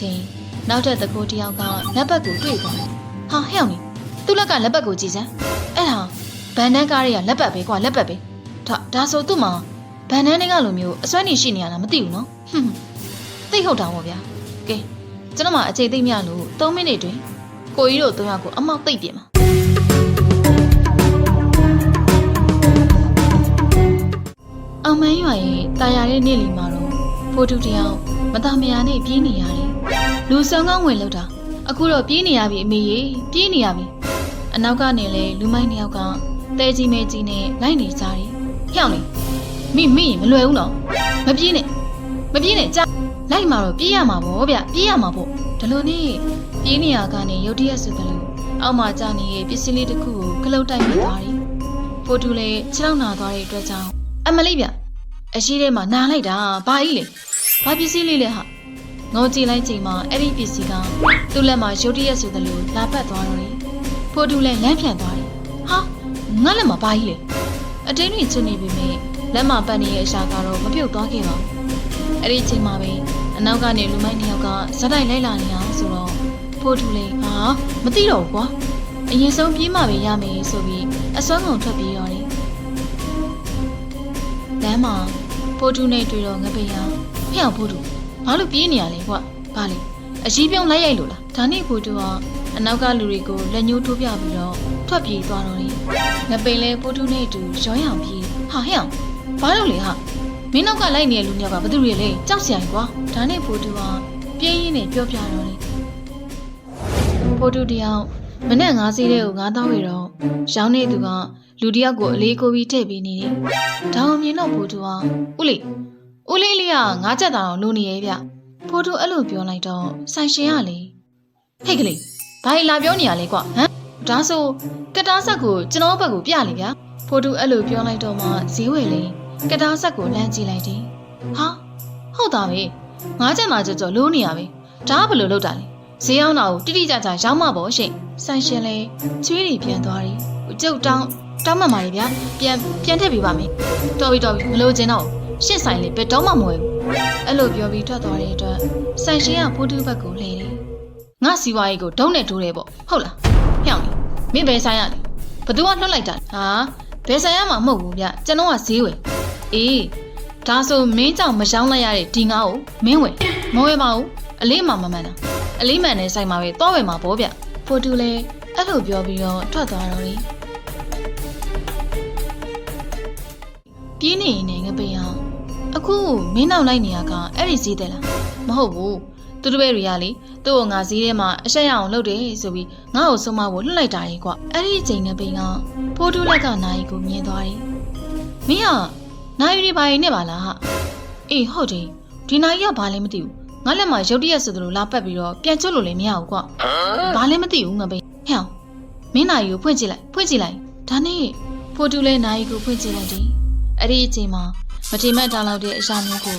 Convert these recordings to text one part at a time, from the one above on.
ချိန်နောက်ထပ်တကိုးတစ်ယောက်ကလက်ပတ်ကိုတွေ့သွားတယ်ဟာဟဲ့အောင်နေသူ့လက်ကလက်ပတ်ကိုကြည့်စမ်းအဲ့ဒါဗန်နန်းကားတွေကလက်ပတ်ပဲကွာလက်ပတ်ပဲဒါဒါဆိုသူ့မှာဗန်နန်းတွေကလိုမျိုးအစွမ်းနေရှိနေရလားမသိဘူးနော်ဟွန်းသိဟုတ်တာပေါ့ဗျာကဲကျွန်တော်မှအချိန်သိမ့်မြလို့3မိနစ်တွင်ကိုကြီးတို့၃ယောက်ကိုအမောက်သိပ်ပြင်ပါအောင်မန်းရွာရဲ့တာယာတဲ့နေ့လီမှာတော့ဖိုတူတယောက်မသားမယာနဲ့ပြေးနေရတယ်။ လူဆောင်ကောင်းဝင်လောက်တာအခုတော့ပြေးနေရပြီအမေရေပြေးနေရပြီ။အနောက်ကနေလေလူမိုင်းနှစ်ယောက်ကတဲကြီးမဲကြီးနဲ့လိုက်နေကြတယ်။ဟျောင်းလေမိမိမလွယ်ဘူးနော်။မပြေးနဲ့မပြေးနဲ့ကြာလိုက်မှာတော့ပြေးရမှာပေါ့ဗျပြေးရမှာပေါ့ဒီလိုနဲ့ပြေးနေရကနေရုတ်တရက်ဆိုတယ်လို့အောက်မှာကြာနေတဲ့ပစ္စည်းလေးတစ်ခုကိုကလုတ်တိုက်မိသွားတယ်။ဖိုတူလည်းခြေထောက်နာသွားတဲ့အတွက်ကြောင့်အမလေးဗျအရှိထဲမှာနာလိုက်တာဘာကြီးလဲဘာပစ္စည်းလေးလဲဟာ ငေါကြည့်လိုက်ချိန်မှာအဲ့ဒီပစ္စည်းကသူ့လက်မှာရုတ်တရက်ဆိုသလိုလာပတ်သွားတော့တယ်ဖိုတူလည်းလမ်းဖြန့်သွားတယ်ဟာငါလက်မှာဘာကြီးလဲအတင်းတွေချစ်နေပြီမဲ့လက်မှာပတ်နေရဲ့အရှာကတော့မပြုတ်သွားခဲ့ပါဘူးအဲ့ဒီချိန်မှာပဲအနောက်ကနေလူမိုက်နှစ်ယောက်ကဇက်တိုက်လိုက်လာနေတာဆိုတော့ဖိုတူလည်းဟာမသိတော့ဘူးကွာအရင်ဆုံးပြေးမှပဲရမယ်ဆိုပြီးအစွမ်းကုန်ထွက်ပြေးတော့တယ်လမ်းမှာဖိုတူနဲ့တွေ့တော့ငပိယဖျောက်ဖိုတူ ဘာလို့ပြေးနေရလဲကွဘာလဲအရှိပြုံးလိုက်ရိုက်လို့လားဒါနဲ့ဖိုတူကအနောက်ကလူတွေကိုလက်ညှိုးထိုးပြပြီးတော့ထွက်ပြေးသွားတော့တယ်ငပိလဲဖိုတူနဲ့အတူရောင်းရောင်ပြေးဟာဟဲ့အောင်ဘာလို့လဲဟာမင်းနောက်ကလိုက်နေတဲ့လူမျိုးကဘသူတွေလဲကြောက်စရာကြီးကွာဒါနဲ့ဖိုတူကပြင်းရင်းနဲ့ပြောပြတော့တယ်ဖိုတူတယောက်မနဲ့ငါးစီးတဲ့ကိုငါးတောင်းရတော့ရောင်းနေသူကလူတယောက်ကိုအလေးကိုပြီးထည့်ပေးနေတယ်ဒါအောင်မြင်တော့ဖိုးတူဟာဦးလေး ဦးလေးလေးကငါးချက်တောင်လိုနေရဲ့ဗျဖိုးတူအဲ့လိုပြောလိုက်တော့ဆိုင်ရှင်ကလေဟဲ့ကလေးဘာလဲလာပြောနေရလဲကွဟမ်ဒါဆိုကတားဆက်ကိုကျွန်တော်ဘက်ကိုပြလေဗျဖိုးတူအဲ့လိုပြောလိုက်တော့မှဈေးဝယ်လေကတားဆက်ကိုလမ်းကြည့်လိုက်တယ်ဟာဟုတ်တာပဲငါးချက်မှကြော်ကြော်လိုနေရပဲဒါကဘယ်လိုလုပ်တာလဲဈေးအောင်တာကိုတိတိကျကျရောင်းမှာပေါ့ရှင်ဆိုင်ရှင်လေချွေးတွေပြန်သွားတယ်ကျုပ်တောင်းတောင်းမှန်ပါလေဗျာပြန်ပြန်ထည့်ပေးပါမယ်တော်ပြီတော်ပြီမလို့ခြင်းတော့ ရှင့်ဆိုင်လေးဘယ်တော့မှမဝယ်ဘူးအဲ့လိုပြောပြီးထွက်သွားတဲ့အတွက်ဆိုင်ရှင်ကဖိုးတူဘက်ကိုလှည့်တယ်ငါစီဝါရေးကိုဒုံးနဲ့ထိုးတယ်ပေါ့ဟုတ်လားဟျောင်းလေမင်းဘယ်ဆိုင်ရလဲဘသူကလွှတ်လိုက်တာဟာဘယ်ဆိုင်ရမှာမဟုတ်ဘူးဗျကျွန်တော်ကဈေးဝယ်အေးဒါဆိုမင်းကြောင့်မရှောင်းလိုက်ရတဲ့ဒီငါ့ကိုမင်းဝယ်မဝယ်ပါဘူးအလေးမှမမှန်တာအလေးမှန်တဲ့ဆိုင်မှာပဲသွားဝယ်မှာပေါ့ဗျဖိုတူလည်းအဲ့လိုပြောပြီးတော့ထွက်သွားတော့တယ်ပြင်းနေရင်လည်းငပိယ အခုမင်းနောက်လိုက်နေရကအဲ့ဒီဈေးတယ်လားမဟုတ်ဘူးသူတို့ဘဲတွေကလေသူ့ကိုငါဈေးထဲမှာအဆက်ရအောင်လုပ်တယ်ဆိုပြီးငါ့ကိုဆုံးမဖို့လှုပ်လိုက်တာကြီးကွအဲ့ဒီအချိန်ငပိကဖိုးတူးလက်ကနိုင်ကိုမြင်သွားတယ်မင်းကနိုင်ရီဘာရင်နဲ့ပါလားဟာအေးဟုတ်တယ်ဒီနိုင်ကဘာလဲမသိဘူးငါလက်မှာရုတ်တရက်ဆိုသလိုလာပတ်ပြီးတော့ပြန်ကျွတ်လို့လည်းမရဘူးကွဘာလဲမသိဘူးငပိဟဲ့အောင်မင်းနိုင်ကိုဖွင့်ကြည့်လိုက်ဖွင့်ကြည့်လိုက်ဒါနဲ့ဖိုးတူးလဲနိုင်ကိုဖွင့်ကြည့်လိုက်တယ်အဲ့ဒီအချိန်မှာ မတိမတ်တားလောက်တဲ့အရာမျိုးကို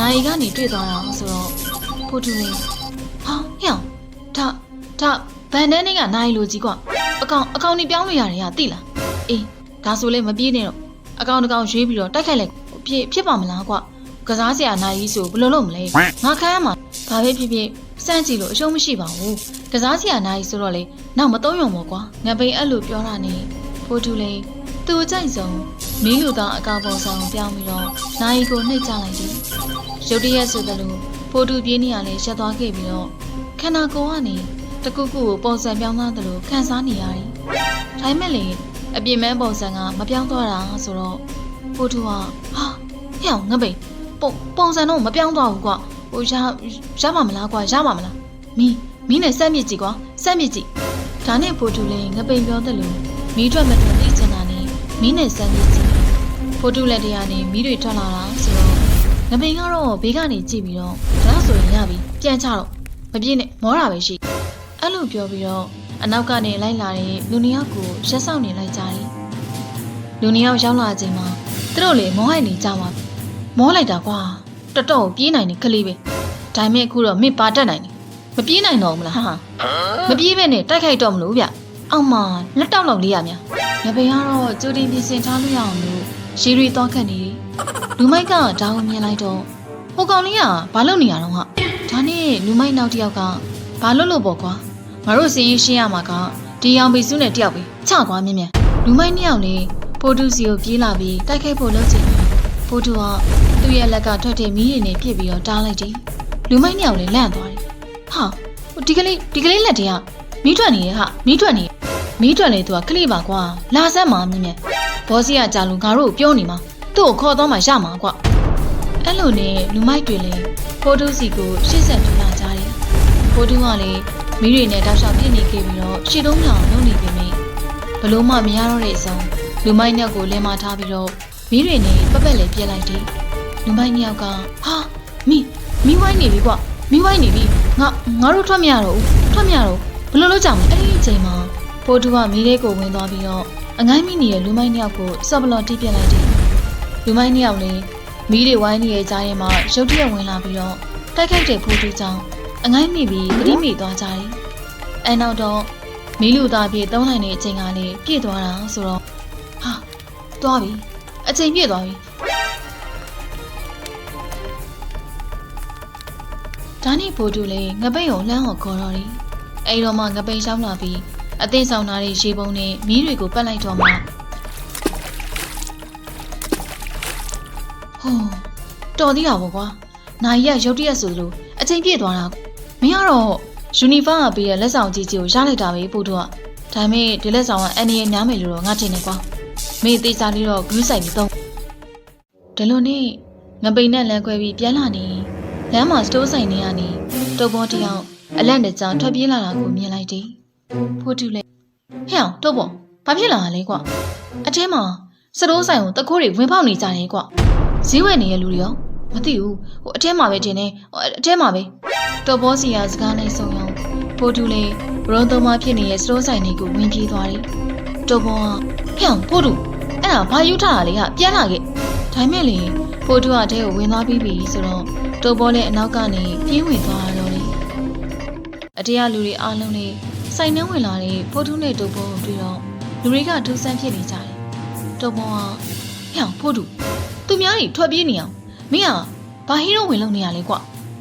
နိုင်ကနေတွေ့သွားတာဆိုတော့ဖိုတူလေးဟာဟဲ့အောင်ဒါဒါဗန်ဒန်နေကနိုင်လိုကြီးကွာအကောင်အကောင်နေပြောင်းလို့ရတယ်ဟာသိလားအေးဒါဆိုလဲမပြေးနဲ့တော့အကောင်တကောင်ရွေးပြီးတော့တိုက်ခိုက်လိုက်ဖြစ်ဖြစ်ပါမလားကွာကစားစရာနိုင်ကြီးဆိုဘယ်လိုလုပ်မလဲငါခမ်းရမှာဘာပဲဖြစ်ဖြစ်စမ်းကြည့်လို့အရှုံးမရှိပါဘူးကစားစရာနိုင်ကြီးဆိုတော့လေနောက်မသုံးရုံပေါ့ကွာငပိန်အဲ့လိုပြောတာနေဖိုတူလေးသူ့အကြိုက်ဆုံး မင်းလူသားအကားပေါ်ဆောင်ပြောင်းပြီးတော့နိုင်ကိုနှိပ်ချလိုက်တယ်။ရုတ်တရက်ဆိုသလိုဖိုတူပြေးနေရလဲရက်သွားခဲ့ပြီးတော့ခန္ဓာကိုယ်ကနေတကူကူကိုပုံစံပြောင်းသွားသလိုခံစားနေရတယ်။ဒါပေမဲ့လေအပြင်းမဲပုံစံကမပြောင်းသွားတာဆိုတော့ဖိုတူကဟာဟဲ့အောင်ငပိတ်ပုံပုံစံတော့မပြောင်းသွားဘူးကွာ။ဟိုရရပါမလားကွာရပါမလား။မီးမီးနဲ့စက်မြစ်ကြည့်ကွာစက်မြစ်ကြည့်။ဒါနဲ့ဖိုတူလည်းငပိန်ပြောသလိုမီးထွက်မထွက်သိချင်တာနဲ့မီးနဲ့စက်မြစ်ကြည့် ဖိုတူလက်တရားနဲ့မီးတွေထွက်လာတာဆိုတော့ငပိန်ကတော့ဘေးကနေကြည့်ပြီးတော့ဒါဆိုရင်ရပြီပြန်ချတော့မပြည့်နဲ့မောတာပဲရှိအဲ့လိုပြောပြီးတော့အနောက်ကနေလိုက်လာတဲ့လူနှစ်ယောက်ကိုရက်ဆောင်နေလိုက်ကြတယ်လူနှစ်ယောက်ရောက်လာချိန်မှာသူတို့လေမောဟိုက်နေကြပါပြီမောလိုက်တာကွာတော်တော်ပြေးနိုင်တယ်ခလေးပဲဒါပေမဲ့အခုတော့မင်းပါတတ်နိုင်တယ်မပြေးနိုင်တော့ဘူးမလားဟာမပြေးပဲနဲ့တိုက်ခိုက်တော့မလို့ဗျအောက်မှာလက်တောက်လောက်လေးရများငပိန်ကတော့ကြိုတင်ပြင်ဆင်ထားလို့ရအောင်လို့ ရှီရီတော့ခတ်နေတယ်။လူမိုက်ကဒါကိုမြင်လိုက်တော့ဟိုကောင်လေးကဘာလုပ်နေရတော့ဟာဒါနဲ့လူမိုက်နောက်တစ်ယောက်ကဘာလုပ်လို့ပေါ့ကွာငါတို့စင်ရင်ရှင်းရမှာကဒီအောင်ဘီစုနဲ့တယောက်ပဲချကွာမြင်မြန်လူမိုက်နှစ်ယောက်လေးဖိုတူစီကိုပြေးလာပြီးတိုက်ခိုက်ဖို့လုပ်ချင်တယ်ဖိုတူကသူ့ရဲ့လက်ကထွက်တဲ့မီးတွေနဲ့ပြစ်ပြီးတော့တားလိုက်တယ်လူမိုက်နှစ်ယောက်လေးလန့်သွားတယ်ဟာဟိုဒီကလေးဒီကလေးလက်တည်းကမီးထွက်နေရဲ့ဟာမီးထွက်နေ မီးထွက်လေသူကကလေးပါကွာလာဆက်မှာမြင်မြန်ဘောစီကကြာလူငါတို့ကိုပြောနေမှာသူ့ကိုခေါ်တော့မှရမှာကွာအဲ့လိုနဲ့လူမိုက်တွေလည်းဖိုတိုးစီကိုရှေ့ဆက်ထူလာကြတယ်။ဖိုတိုးကလည်းမိတွေနဲ့တောက်လျှောက်ပြစ်နေခဲ့ပြီးတော့ရှေ့တုံးမြောင်လုပ်နေပြီမိဘလို့မှမရတော့တဲ့အဆုံးလူမိုက်နှစ်ယောက်ကိုလင်းမထားပြီးတော့မိတွေနဲ့ပက်ပက်လေးပြစ်လိုက်တယ်။လူမိုက်နှစ်ယောက်ကဟာမိမိဝိုင်းနေပြီကွမိဝိုင်းနေပြီငါငါတို့ထွက်မရတော့ဘူးထွက်မရတော့ဘလို့လို့ကြောင်အဲ့ဒီအချိန်မှာ ဖိုတိုးကမိလေးကိုဝင်သွားပြီးတော့အငိုင်းမိနေတဲ့လူမိုက်နှစ်ယောက်ကိုဆော့ဘလော့တီးပြစ်လိုက်တယ်။လူမိုက်နှစ်ယောက်လည်းမီးတွေဝိုင်းနေတဲ့ကြားထဲမှာရုတ်တရက်ဝင်လာပြီးတော့တိုက်ခိုက်တဲ့ဖိုးတူကြောင့်အငိုင်းမိပြီးသတိမိသွားကြတယ်။အဲနောက်တော့မီးလူသားပြေသုံးနိုင်တဲ့အချိန်ကလည်းပြည့်သွားတာဆိုတော့ဟာသွားပြီအချိန်ပြည့်သွားပြီ။ဒါနဲ့ဖိုးတူလည်းငပိတ်ကိုလှမ်းဟော်ခေါ်တော့တယ်။အဲဒီတော့မှငပိတ်ရောက်လာပြီး အသိဆောင်ထားတဲ့ရေပုံနဲ့မီးတွေကိုပတ်လိုက်တော့မှဟိုးတော်သေးတာပေါ့ကွာနိုင်ရရုတ်တရက်ဆိုလို့အချိန်ပြည့်သွားတာမင်းကတော့ယူနီဖောင်းကပေးတဲ့လက်ဆောင်ကြီးကြီးကိုရလိုက်တာပဲပို့တော့ဒါပေမဲ့ဒီလက်ဆောင်ကအန်ဒီရဲ့နားမယ်လို့တော့ငါထင်နေကွာမင်းသေးချာလေးတော့ဂရုစိုက်ပြီးတော့ဒီလိုနဲ့ငပိန်နဲ့လမ်းခွဲပြီးပြန်လာနေလမ်းမှာစတိုးဆိုင်နေရနေတုပ်ပေါ်တစ်ယောက်အလက်နဲ့ကြောင်ထွက်ပြေးလာတာကိုမြင်လိုက်တယ် ဖိုးတူလေဟဲ့အောင်တုပ်ပေါ်ဘာဖြစ်လာတာလဲကွာအထဲမှာစတိုးဆိုင်ကိုတကိုးတွေဝင်ပေါက်နေကြတယ်ကွာဈေးဝယ်နေတဲ့လူတွေရောမသိဘူးဟိုအထဲမှာပဲတင်နေဟိုအထဲမှာပဲတော်ဘောစီယာစကားနဲ့ဆုံရောဖိုးတူလေဘရွန်သုံးမဖြစ်နေတဲ့စတိုးဆိုင်တွေကိုဝင်ပြေးသွားတယ်တော်ဘောကဟဲ့ဖိုးတူအဲ့ဒါဘာယူထားတာလဲဟာပြန်လာခဲ့ဒါမဲ့လေဖိုးတူကအထဲကိုဝင်သွားပြီးပြီဆိုတော့တော်ဘောလည်းအနောက်ကနေပြေးဝင်သွားတော့တယ် အတေးကလူတွေအားလုံးနဲ့ဆိုင်နှင်းဝင်လာတဲ့ဖိုးတူနဲ့တော်ဘောကိုတွေ့တော့လူတွေကထူးဆန်းဖြစ်နေကြတယ်တော်ဘောကဟဲ့ဖိုးတူသူများတွေထွက်ပြေးနေအောင်မင်းကဘာဟီးရိုးဝင်လုံနေရလဲကွ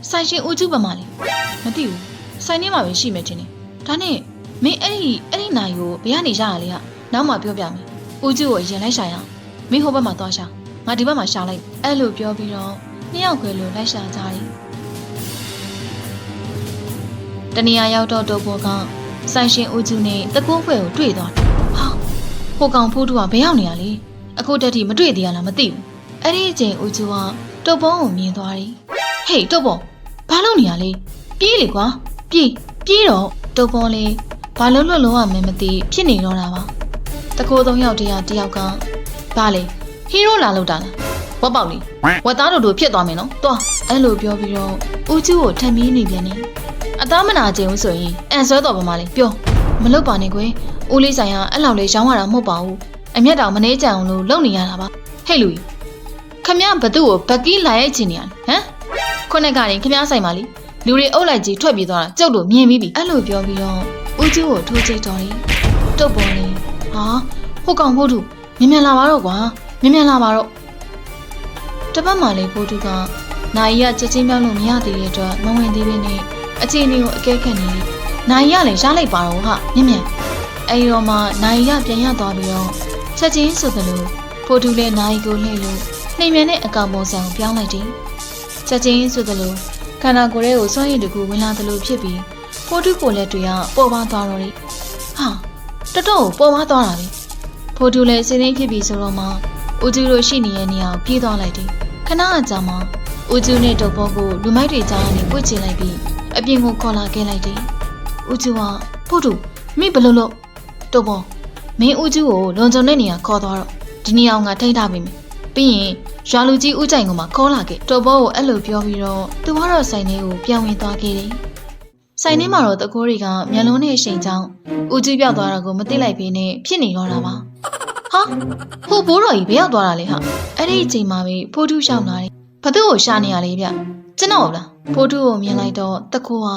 ဆိုင်ရှင်ဦးကျူးပမာလေမသိဘူးဆိုင်ထဲမှာပဲရှိမယ်ချင်းနေဒါနဲ့မင်းအဲ့ဒီအဲ့ဒီနိုင်ကိုဘယ်ကနေရရလဲဟာနောက်မှပြောပြမယ်ဦးကျူးကိုအရင်လိုက်ရှာရအောင်မင်းဟိုဘက်မှာသွားရှာငါဒီဘက်မှာရှာလိုက်အဲ့လိုပြောပြီးတော့နှစ်ယောက်ခွဲလို့လိုက်ရှာကြတယ် တနေရာရောက်တော့တော့ဘောကဆိုင်ရှင်ဦးကျူးနဲ့တကူးဖွဲကိုတွေ့သွားတယ်ဟာဟိုကောင်ဖိုးတူကဘယ်ရောက်နေရလဲအခုတက်ထိမတွေ့သေးရလားမသိဘူးအဲ့ဒီအချိန်ဦးကျူကတုပ်ပုံးကိုမြင်သွားတယ်။ဟေးတုပ်ပုံးဘာလုပ်နေရလဲ။ပြေးလေကွာ။ပြေးပြေးတော့တုပ်ပုံးလေးဘာလို့လွတ်လုံးရမမသိဖြစ်နေတော့တာပါ။တကိုးသုံးယောက်တည်းတယောက်ကဘာလဲဟီးရိုးလာလို့တာလား။ဝက်ပေါက်လေးဝက်သားတို့တို့ဖြစ်သွားမယ်နော်။သွားအဲ့လိုပြောပြီးတော့ဦးကျူကိုထပ်မင်းနေပြန်နေ။ အသားမနာခြင်းဦးဆိုရင်အန်ဆွဲတော်ပါမလေးပြောမလုပ်ပါနဲ့ကွယ်။ဦးလေးဆိုင်ကအဲ့လောက်လေးရောင်းရတာမဟုတ်ပါဘူး။အမျက်တောင်မနှဲကြအောင်လို့လုပ်နေရတာပါ။ဟဲ့လူကြီးခမရဘသူ့ကိုဘက်ကီးလာရဲ့ချင်နေရလဲဟမ်ခုနကနေခမရဆိုင်ပါလိလူတွေအုပ်လိုက်ကြီးထွက်ပြေးသွားတာကျုပ်တို့မြင်ပြီးပြီအဲ့လိုပြောပြီးတော့ဦးကျူးကိုထိုးချိတ်တော်တယ်တုတ်ပေါ်နေဟာဟိုကောင်ဖို့သူမြင်မြန်လာပါတော့ကွာမြင်မြန်လာပါတော့တစ်ပတ်မှလည်းဖို့သူကနိုင်ရချက်ချင်းပြောင်းလို့မရသေးတဲ့အတွက်မဝင်သေးဘဲနဲ့ အချိန်လေးကိုအကဲခတ်နေတယ်နိုင်ရလည်းရလိုက်ပါတော့ဟာမြင်မြန်အဲဒီတော့မှနိုင်ရပြန်ရသွားပြီးတော့ချက်ချင်းဆိုသလိုဖို့သူလည်းနိုင်ကိုလှည့်လို့နှိမ်မြန်တဲ့အကောင်ပုံစံကိုပြောင်းလိုက်တယ်။ချက်ချင်းဆိုသလိုခန္ဓာကိုယ်ရဲ့ကိုစွန့်ရည်တကူဝင်လာသလိုဖြစ်ပြီးဖိုးတုကိုလည်းတွေ့ရပေါ်ပါသွားတော့တယ်။ဟာတတော်ကိုပေါ်ပါသွားတာပဲ။ဖိုးတုလည်းစင်းစင်းဖြစ်ပြီးဆိုတော့မှဦးကျူတို့ရှိနေတဲ့နေရာကိုပြေးသွားလိုက်တယ်။ခဏအကြာမှဦးကျူနဲ့တုပ်ပေါ်ကိုလူမိုက်တွေကြားကနေပွေ့ချလိုက်ပြီး အပြင်ကိုခေါ်လာခဲ့လိုက်တယ်။ဦးကျူကဖိုးတုမိဘလို့လို့တုပ်ပေါ်မင်းဦးကျူကိုလွန်ကြုံတဲ့နေရာခေါ်သွားတော့ဒီနေရာကထိတ်ထားပြီမယ်။ပြီးရင်ရွာလူကြီးဦးကြိုင်ကမှခေါ်လာခဲ့တော်ဘောကိုအဲ့လိုပြောပြီးတော့သူကတော့ဆိုင်ထဲကိုပြန်ဝင်သွားခဲ့တယ်။ဆိုင်ထဲမှာတော့တကိုးတွေကမျက်လုံးနဲ့ရှိန်ချောင်းဦးကြီးပြောက်သွားတာကိုမသိလိုက်ဘဲနဲ့ဖြစ်နေတော့တာပါ။ဟာဟိုဘိုးတော်ကြီးဘယ်ရောက်သွားတာလဲဟာအဲ့ဒီအချိန်မှာပဲဖိုးထုရှောင်းလာတယ်။ဘသူ့ကိုရှာနေရလဲဗျ။ ကျွန်တော်လားဖိုးထုကိုမြင်လိုက်တော့တကိုးက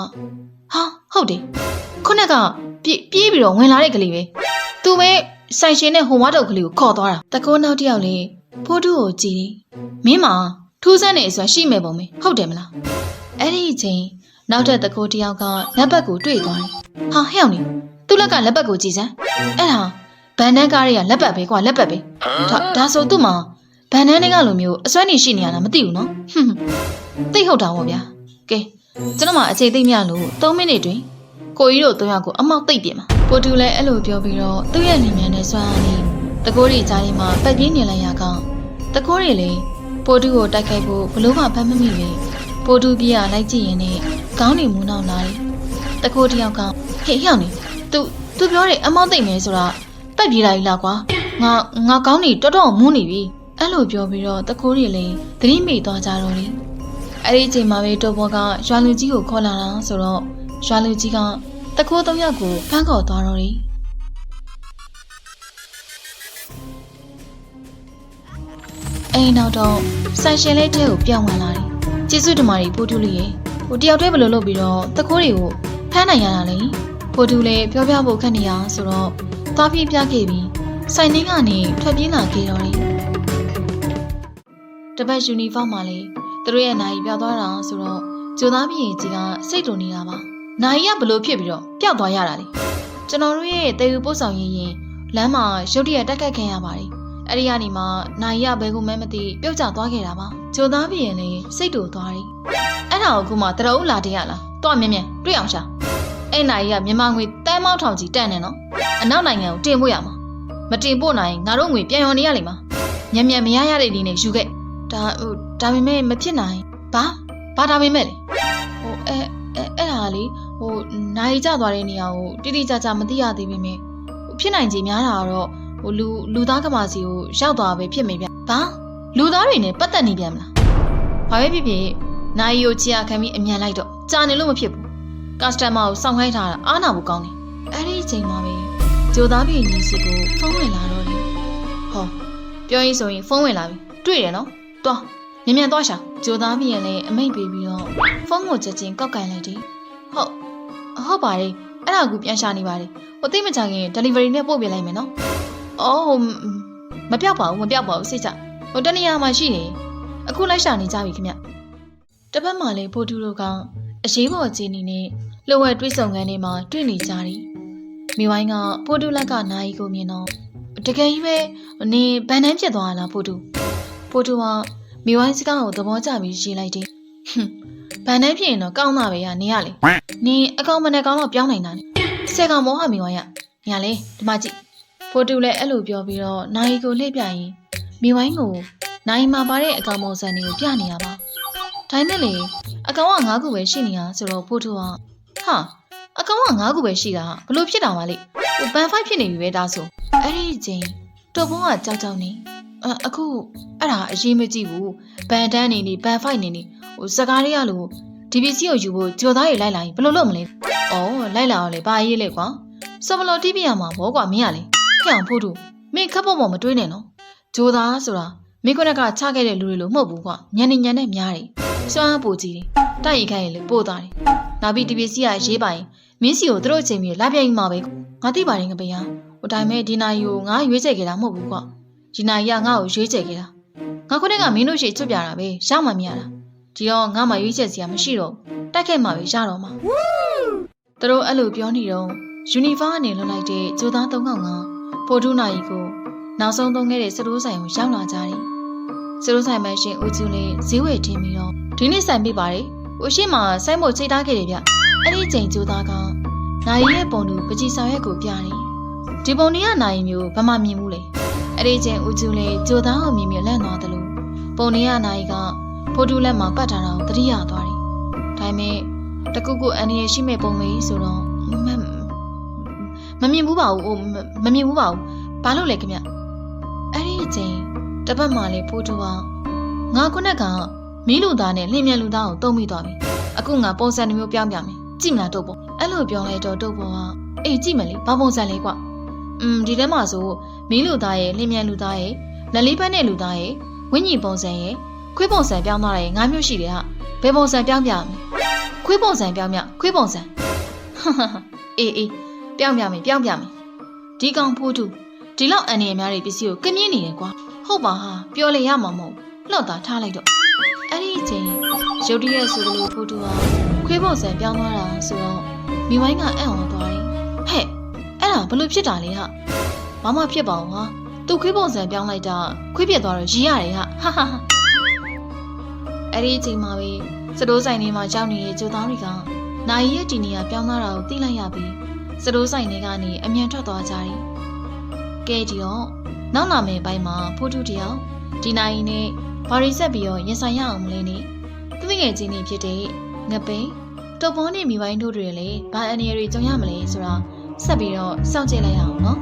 ဟာဟုတ်တယ်ခုနကပြေးပြေးပြီးတော့ဝင်လာတဲ့ကလေးပဲ။သူပဲဆိုင်ရှင်နဲ့ဟိုမတုတ်ကလေးကိုခေါ်သွားတာ။တကိုးနောက်တစ်ယောက်လေးဖိုးထုကိုကြည်တယ်။မင်းမထူးဆန်းနေဆိုတာရှိမယ်ပုံပဲဟုတ်တယ်မလားအဲ့ဒီအချိန်နောက်ထပ်တကိုးတစ်ယောက်ကလက်ပတ်ကိုတွေ့သွားတယ်ဟာဟဲ့အောင်နေသူ့လက်ကလက်ပတ်ကိုကြည်စမ်းအဲ့ဒါဗန်နန်းကားတွေကလက်ပတ်ပဲကွာလက်ပတ်ပဲဒါဒါဆိုသူ့မှာဗန်နန်းတွေကလိုမျိုးအစွမ်းနေရှိနေရတာမသိဘူးနော်ဟွန်း သိဟုတ်တာပေါ့ဗျာကဲကျွန်တော်မှအခြေသိမ့်မြလို့3မိနစ်တွင်ကိုကြီးတို့၃ယောက်ကိုအမောက်သိပ်ပြင်မှာပိုတူလည်းအဲ့လိုပြောပြီးတော့သူ့ရဲ့လင်မြန်နဲ့ဆွမ်းအားလေးတကိုးရီကြားထဲမှာပတ်ပြင်းနေလိုက်ရကောင်တကိုးရီလည်းပိုတူကိုတိုက်ခိုက်ဖို့ဘလို့မှဖမ်းမမိပဲပိုတူပြရလိုက်ကြည့်ရင်လည်းခေါင်းနေမူနောက်လာတယ်တကိုးတစ်ယောက်ကဟေ့ဟျောင်းနေသူသူပြောတယ်အမောက်သိမ့်မယ်ဆိုတာပတ်ပြေးလိုက်လားကွာငါငါကောင်းနေတော်တော်မူးနေပြီအဲ့လိုပြောပြီးတော့တကိုးရီလည်းသတိမိသွားကြတော့တယ် အဲ့ဒီအချိန်မှာပဲတော်ဘောကရွာလူကြီးကိုခေါ်လာတာဆိုတော့ရွာလူကြီးကတကိုးသုံးယောက်ကိုဖမ်းခေါ်သွားတော့တယ်အိမ်နောက်တော့ဆိုင်ရှင်လေးတဲ့ကိုပြောင်းဝင်လာတယ်ကျေးဇူးတင်ပါတယ်ပိုတူလေးရေဟိုတယောက်တည်းဘယ်လိုလုပ်ပြီးတော့တကိုးတွေကိုဖမ်းနိုင်ရတာလဲပိုတူလည်းပြောပြဖို့ခက်နေရဆိုတော့သွားပြေးပြခဲ့ပြီးဆိုင်နှင်းကနေထွက်ပြေးလာခဲ့တော့တယ် တပတ်ယူနီဖောင်းမှာလေသူတို့ရဲ့နိုင်ပြောင်းသွားတာဆိုတော့ကျိုသားပြင်းကြီးကစိတ်တုန်နေတာပါနိုင်ကဘလို့ဖြစ်ပြီးတော့ပျောက်သွားရတာလေကျွန်တော်တို့ရဲ့တေယူပို့ဆောင်ရင်ရင်လမ်းမှာရုတ်တရက်တက်ခတ်ခံရပါတယ်အဲ့ဒီကနေမှနိုင်ရဘဲကိုမဲမသိပြုတ်ကျသွားခဲ့တာပါကျိုသားပြင်းလေစိတ်တူသွားတယ်အဲ့ဒါကိုခုမှတရအုပ်လာတင်ရလားတွားမြင်မြင်တွေ့အောင်ရှာအဲ့နိုင်ကမြန်မာငွေတန်းမောင်းထောင်ကြီးတန့်နေနော်အနောက်နိုင်ငံကိုတင်ပို့ရမှာမတင်ပို့နိုင်ငါတို့ငွေပြန်ရော်နေရလိမ့်မှာညံ့ညံ့မရရတဲ့ဒီနဲ့ယူခဲ့ ဒါဟိုဒါပေမဲ့မဖြစ်နိုင်ဘာဘာဒါပေမဲ့လေဟိုအဲအဲအဲ့ဒါလေဟိုနိုင်ကြသွားတဲ့နေရာကိုတိတိကျကျမသိရသေးပေမဲ့ဟိုဖြစ်နိုင်ခြေများတာကတော့ဟိုလူလူသားကမာစီကိုရောက်သွားပဲဖြစ်မိဗျဘာလူသားတွေနဲ့ပတ်သက်နေပြန်မလားဘာပဲဖြစ်ဖြစ်နိုင်ကိုချီရခံပြီးအမြန်လိုက်တော့ကြာနေလို့မဖြစ်ဘူးကစတမာကိုစောင့်ခိုင်းထားတာအားနာဖို့ကောင်းတယ်အဲ့ဒီအချိန်မှာပဲဂျိုသားပြေညီစီကိုဖုန်းဝင်လာတော့တယ်ဟောပြောရင်ဆိုရင်ဖုန်းဝင်လာပြီတွေ့တယ်နော် တွားမြန်မြန်သွားရှာဂျိုသားပြေရင်လည်းအမိတ်ပေးပြီးတော့ဖုန်းကိုချက်ချင်းကောက်ကင်လိုက်တယ်ဟုတ်ဟုတ်ပါတယ်အဲ့ဒါကူပြန်ရှာနေပါတယ်ဟိုသိမချခင် delivery နဲ့ပို့ပြလိုက်မယ်နော်အော်ဟိုမပြောက်ပါဘူးမပြောက်ပါဘူးစိတ်ချဟိုတနေရာမှာရှိနေအခုလိုက်ရှာနေကြပြီခင်ဗျတစ်ဖက်မှာလည်းဖိုတူတို့ကအရေးပေါ်အခြေအနေနဲ့လှဝက်တွေးဆောင်ခန်းထဲမှာတွေ့နေကြတယ်မိဝိုင်းကဖိုတူလက်ကနိုင်ကိုမြင်တော့တကယ်ကြီးပဲနင်ဗန်နန်းဖြစ်သွားလားဖိုတူ ဖိုတူကမိဝိုင်းစကားကိုသဘောကျပြီးရေးလိုက်တယ်ဟွန်းဗန်နန်းဖြစ်ရင်တော့ကောင်းတာပဲရနေရလေနင်အကောင်မနဲ့ကောင်းတော့ပြောင်းနိုင်တာနဲ့ဆယ်ကောင်မောဟမိဝိုင်းရညာလေဒီမှာကြည့်ဖိုတူလည်းအဲ့လိုပြောပြီးတော့နိုင်ကိုလှည့်ပြရင်မိဝိုင်းကိုနိုင်မှာပါတဲ့အကောင်မောစံတွေကိုပြနေတာပါဒါနဲ့လေအကောင်က၅ခုပဲရှိနေတာဆိုတော့ဖိုတူကဟာအကောင်က၅ခုပဲရှိတာဘလို့ဖြစ်တာမလဲဟိုဘန်ဖိုက်ဖြစ်နေပြီပဲဒါဆိုအဲ့ဒီအချိန်တော်ဘုံကကြောက်ကြောက်နေ အအခုအဲ့ဒါအရေးမကြည့်ဘူးဘန်တန်းနေနေဘန်ဖိုက်နေနေဟိုစကားလေးရလို့ဒီပစ္စည်းကိုယူဖို့ကြော်သားတွေလိုက်လာရင်ဘလို့လုပ်မလဲဩလိုက်လာအောင်လေဘာရေးလဲကွာစပလော်တီးပြရမှာဘောကွာမင်းရလေဖျောင်ဖို့တူမင်းခပ်ဖို့မမတွေးနဲ့နော်ဂျိုသားဆိုတာမင်းခုနကချခဲ့တဲ့လူတွေလို့မဟုတ်ဘူးကွာညနေညနေများတယ်စွမ်းပူကြီးတယ်တိုက်ရိုက်ခိုင်းရင်လေပို့သွားတယ်နောက်ပြီးဒီပစ္စည်းကရေးပိုင်မင်းစီကိုသူတို့အချိန်ကြီးလာပြိုင်မှာပဲငါသိပါတယ်ငပယာဟိုတိုင်းမဲ့ဒီနာယိုငါရွေးချယ်ခဲ့တာမဟုတ်ဘူးကွာ ဒီနာယီကငါ့ကိုရွေးချယ်ခဲ့တာငါခုနကမင်းတို့ရှိချွတ်ပြတာပဲရမှမရတာဒီတော့ငါမှရွေးချယ်စရာမရှိတော့တိုက်ခဲ့မှာပဲရတော့မှာသူတို့အဲ့လိုပြောနေတော့ယူနီဖောင်းကနေလွတ်လိုက်တဲ့ဂျိုသား၃កောင်ကဖိုဒူနာယီကိုနောက်ဆုံးသုံးခဲ့တဲ့စတိုးဆိုင်ကိုရောက်လာကြတယ်စတိုးဆိုင်မရှင်ဦးကျူလေးဈေးဝယ်ထင်းပြီးတော့ဒီနေ့ဆိုင်ပြပါတယ်ဟိုရှိမှစိုက်မို့ချိတ်ထားခဲ့တယ်ဗျအဲ့ဒီချိန်ဂျိုသားကနာယီရဲ့ပုံတူပကြီးဆောင်ရွက်ကိုပြတယ်ဒီပုံတွေကနာယီမျိုးဘာမှမြင်ဘူးလေ အဲ့ဒီချိန်ဦးကျူလေးဂျိုသားကိုမြင်မြင်လန့်သွားတယ်လို့ပုံတွေကနာယီကဖိုဒူလက်မှာပတ်ထားတာကိုသတိရသွားတယ်ဒါပေမဲ့တကုတ်ကုအန်ရရှိမဲ့ပုံလေးဆိုတော့မမမြင်ဘူးပါဘူးဟိုမမြင်ဘူးပါဘူးဘာလို့လဲခင်ဗျအဲ့ဒီအချိန်တပတ်မှလေဖိုးတူကငါခုနကမီးလူသားနဲ့လင်းမြန်လူသားကိုတုံးမိသွားပြီအခုငါပုံစံတစ်မျိုးပြောင်းပြမယ်ကြည့်မလားတုတ်ပေါ်အဲ့လိုပြောလိုက်တော့တုတ်ပေါ်ကအေးကြည့်မယ်လေဘာပုံစံလဲကွ อืมဒီထဲမှာဆိုမီးလူသားရဲ့လင်းမြန်လူသားရဲ့လက်လေးဖက်နဲ့လူသားရဲ့ဝင်းညီပုံစံရဲ့ခွေးပုံစံပြောင်းသွားတဲ့ငါးမျိုးရှိတယ်ဟာဘယ်ပုံစံပြောင်းပြမလဲခွေးပုံစံပြောင်းပြခွေးပုံစံဟာဟာအေးအေးပြောင်းပြမယ်ပြောင်းပြမယ်ဒီကောင်ဖိုးတူဒီလောက်အန်ရည်များတဲ့ပစ္စည်းကိုကမြင်းနေတယ်ကွာဟုတ်ပါဟာပြောလေရမှာမဟုတ်လှော့တာထားလိုက်တော့အဲ့ဒီအချိန်ရုတ်တရက်ဆိုသလိုဖိုးတူဟာခွေးပုံစံပြောင်းသွားတာဆိုတော့မိဝိုင်းကအံ့ဩသွားတယ်ဟဲ့ အဲ့ဒါဘလို့ဖြစ်တာလဲဟာဘာမှဖြစ်ပါဘူးဟာသူခွေးပုံစံပြောင်းလိုက်တာခွေးပြက်သွားတော့ရီးရတယ်ဟာဟာဟာအဲ့ဒီအချိန်မှာပဲစတိုးဆိုင်ထဲမှာကြောက်နေတဲ့ကျိုသားတွေကနိုင်ရဲ့တီနီယာပြောင်းသွားတာကိုသိလိုက်ရပြီးစတိုးဆိုင်တွေကနေအမြန်ထွက်သွားကြတယ်ကဲဒီတော့နောက်လာမယ့်ဘိုင်းမှာဖိုးတူတယောက်ဒီနိုင်နဲ့ဘာရီဆက်ပြီးတော့ရင်ဆိုင်ရအောင်မလဲနေသူငယ်ချင်းတွေဖြစ်တဲ့ငပိန်တုပ်ပေါ်နဲ့မိပိုင်းတို့တွေလည်းဘာအနေရီကြုံရမလဲဆိုတော့ ဆက်ပြီးတော့စောင့်ကြည့်လိုက်ရအောင်နော်